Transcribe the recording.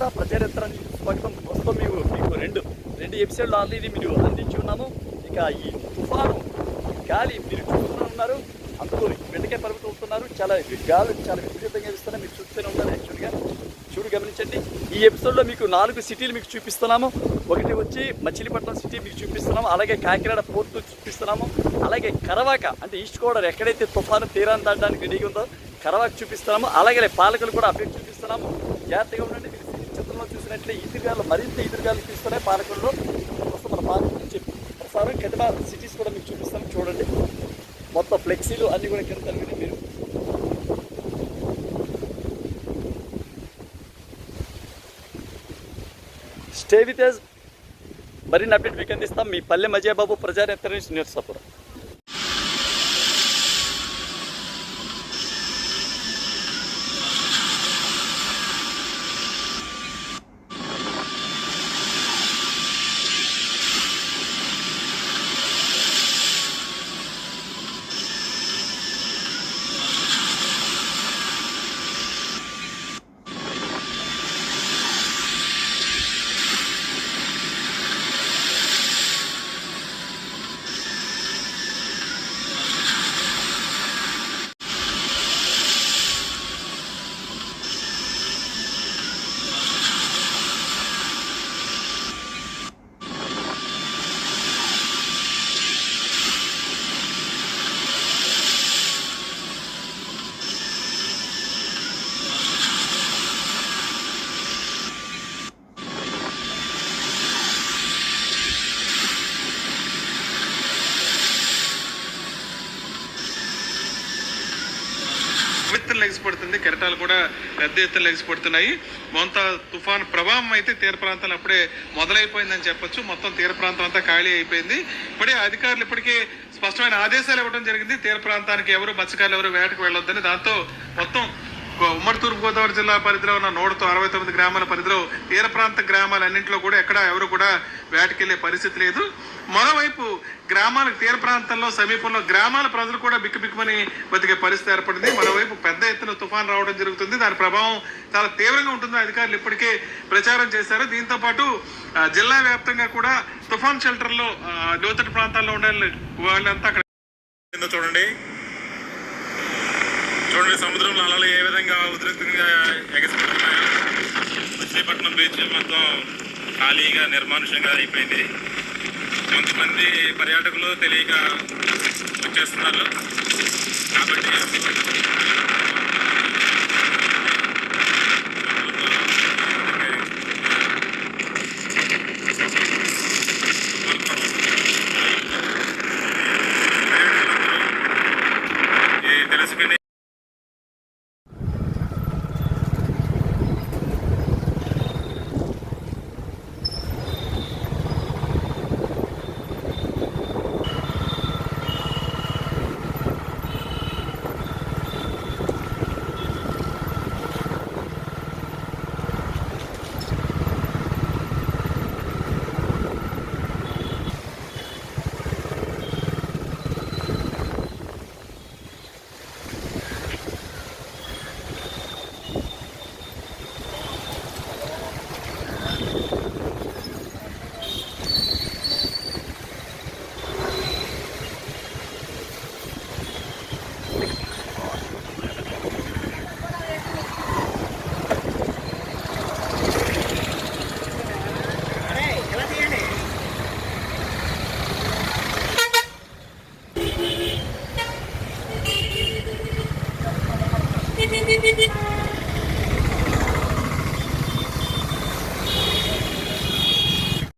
పాదయాత్ర ప్రజాయాత్ర స్వాగతం. ప్రస్తుతం మీకు మీకు రెండు రెండు ఎపిసోడ్లు ఆల్రెడీ మీరు అందించి ఉన్నాము. ఇక ఈ తుఫాను గాలి మీరు చూస్తూనే ఉన్నారు. అందరూ వెంటకే పరుగుతూ ఉంటున్నారు చాలా గాలి చాలా విపరీతంగా ఇస్తున్నాయి మీరు చూస్తూనే ఉన్నారు యాక్చువల్గా చూడు గమనించండి. ఈ ఎపిసోడ్లో మీకు నాలుగు సిటీలు మీకు చూపిస్తున్నాము. ఒకటి వచ్చి మచిలీపట్నం సిటీ మీకు చూపిస్తున్నాము. అలాగే కాకినాడ పోర్టు చూపిస్తున్నాము. అలాగే కరవాక అంటే ఈస్ట్ గోడర్ ఎక్కడైతే తుఫాను తీరాన్ని దాటడానికి రెడీగా ఉందో కరవాక చూపిస్తున్నాము. అలాగే పాలకులు కూడా అప్డేట్ చూపిస్తున్నాము. జాగ్రత్తగా ఉండండి. మీరు చూసినట్లే ఈదురుగాలు మరింత ఈదురుగాలు తీసుకునే పాలకుల్లో ప్రస్తుతం మన పాలకులు చెప్పి ఒకసారి కింద సిటీస్ కూడా మీకు చూపిస్తాము చూడండి. మొత్తం ఫ్లెక్సీలు అన్నీ కూడా కింద కలిగినాయి మీరు. స్టే విత్ మరిన్ని అప్డేట్ మీకు అందిస్తాం. మీ పల్లె మజయబాబు ప్రజానేత్ర నుంచి నిరసపురం. ఎత్తున ఎగిసిపడుతుంది కెరటాలు కూడా పెద్ద ఎత్తున ఎగిసిపడుతున్నాయి మొంత తుఫాన్ ప్రభావం అయితే తీర ప్రాంతాలు అప్పుడే మొదలైపోయిందని చెప్పొచ్చు. మొత్తం తీర ప్రాంతం అంతా ఖాళీ అయిపోయింది. ఇప్పుడే అధికారులు ఇప్పటికే స్పష్టమైన ఆదేశాలు ఇవ్వడం జరిగింది. తీర ప్రాంతానికి ఎవరు మత్స్యకారులు ఎవరు వేటకు వెళ్ళొద్దని. దాంతో మొత్తం ఉమ్మడి తూర్పుగోదావరి జిల్లా పరిధిలో ఉన్న నూట అరవై తొమ్మిది గ్రామాల పరిధిలో తీర ప్రాంత గ్రామాలన్నింటిలో కూడా ఎక్కడ ఎవరు కూడా వేటకెళ్ళే పరిస్థితి లేదు. మరోవైపు గ్రామాలకు తీర ప్రాంతంలో సమీపంలో గ్రామాల ప్రజలు కూడా బిక్కుబిక్కుమని బతికే పరిస్థితి ఏర్పడింది. మరోవైపు పెద్ద ఎత్తున తుఫాన్ రావడం జరుగుతుంది. దాని ప్రభావం చాలా తీవ్రంగా ఉంటుందో. అధికారులు ఇప్పటికే ప్రచారం చేశారు. దీంతో పాటు జిల్లా వ్యాప్తంగా కూడా తుఫాన్ షెల్టర్లో లోతటి ప్రాంతాల్లో ఉండాలి వాళ్ళంతా అక్కడ చూడండి. చూడండి సముద్రంలో అలలు ఏ విధంగా ఉధృతంగా ఎగసిపోతున్నాయో విశాఖపట్నం బీచ్ మొత్తం ఖాళీగా నిర్మానుషంగా అయిపోయింది. కొంతమంది పర్యాటకులు తెలియక వచ్చేస్తున్నారు. కాబట్టి ピピピピピ